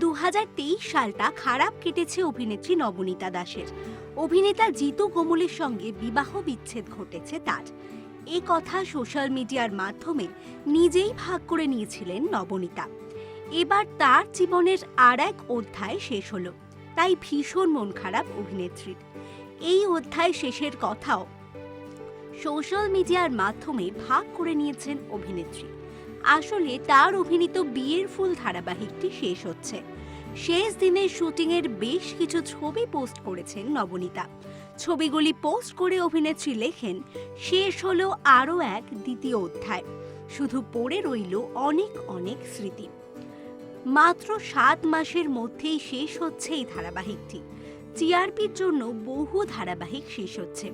দু হাজার তেইশ সালটা খারাপ কেটেছে অভিনেত্রী নবনীতা দাসের। অভিনেতা জিতু কোমলের সঙ্গে বিবাহ বিচ্ছেদ ঘটেছে তার। এ কথা সোশ্যাল মিডিয়ার মাধ্যমে নিজেই ভাগ করে নিয়েছিলেন নবনীতা। এবার তার জীবনের আর এক অধ্যায় শেষ হলো। তাই ভীষণ মন খারাপ অভিনেত্রীর। এই অধ্যায় শেষের কথাও সোশ্যাল মিডিয়ার মাধ্যমে ভাগ করে নিয়েছেন অভিনেত্রী। আসলে তার অভিনীত বিয়ের ফুল ধারাবাহিকটি শেষ হচ্ছে। শেষ দিনের শুটিংয়ের বেশ কিছু ছবি পোস্ট করেছেন নবনীতা। ছবিগুলি পোস্ট করে অভিনেত্রী লেখেন, শেষ হলো আরও এক দ্বিতীয় অধ্যায়। শুধু পড়ে রইল অনেক অনেক স্মৃতি। মাত্র সাত মাসের মধ্যেই শেষ হচ্ছে এই ধারাবাহিকটি। টিআরপির জন্য বহু ধারাবাহিক শেষ হচ্ছে।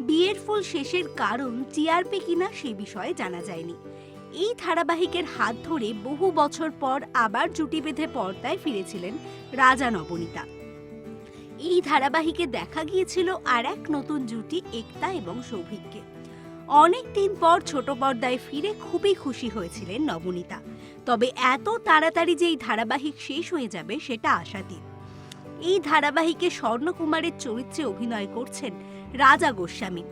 বিয়ের ফুল শেষের কারণ টিআরপি কিনা সে বিষয়ে জানা যায়নি। এই ধারাবাহিকের হাত ধরে বহু বছর পর আবার জুটি বেঁধে পর্দায় ফিরেছিলেন রাজা নবনীতা। এই ধারাবাহিকে দেখা গিয়েছিল আর এক নতুন জুটি, একতা এবং সৌভিককে। অনেক দিন পর ছোট পর্দায় ফিরে খুবই খুশি হয়েছিলেন নবনীতা। তবে এত তাড়াতাড়ি যে এই ধারাবাহিক শেষ হয়ে যাবে সেটা আশাতীত। এই ধারাবাহিকে স্বর্ণকুমারের চরিত্রে অভিনয় করছেন রাজা গোস্বামী।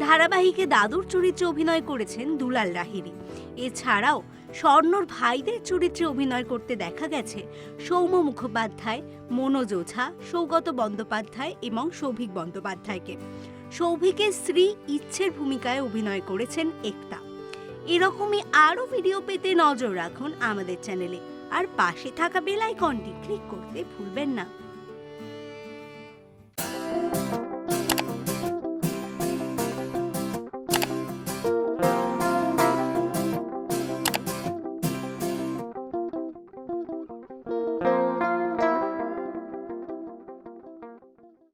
ধারাবাহিকে দাদুর চরিত্রে অভিনয় করেছেন দুলাল লাহিড়ী এছাড়াও স্বর্ণর ভাইদের চরিত্রে অভিনয় করতে দেখা গেছে সৌম্য মুখোপাধ্যায়, মনোজ ওঝা, সৌগত বন্দ্যোপাধ্যায় এবং সৌভিক বন্দ্যোপাধ্যায়কে। সৌভিকের স্ত্রী ইচ্ছের ভূমিকায় অভিনয় করেছেন একতা। এরকমই আরও ভিডিও পেতে নজর রাখুন আমাদের চ্যানেলে। আর পাশে থাকা বেল আইকনটি ক্লিক করতে ভুলবেন না।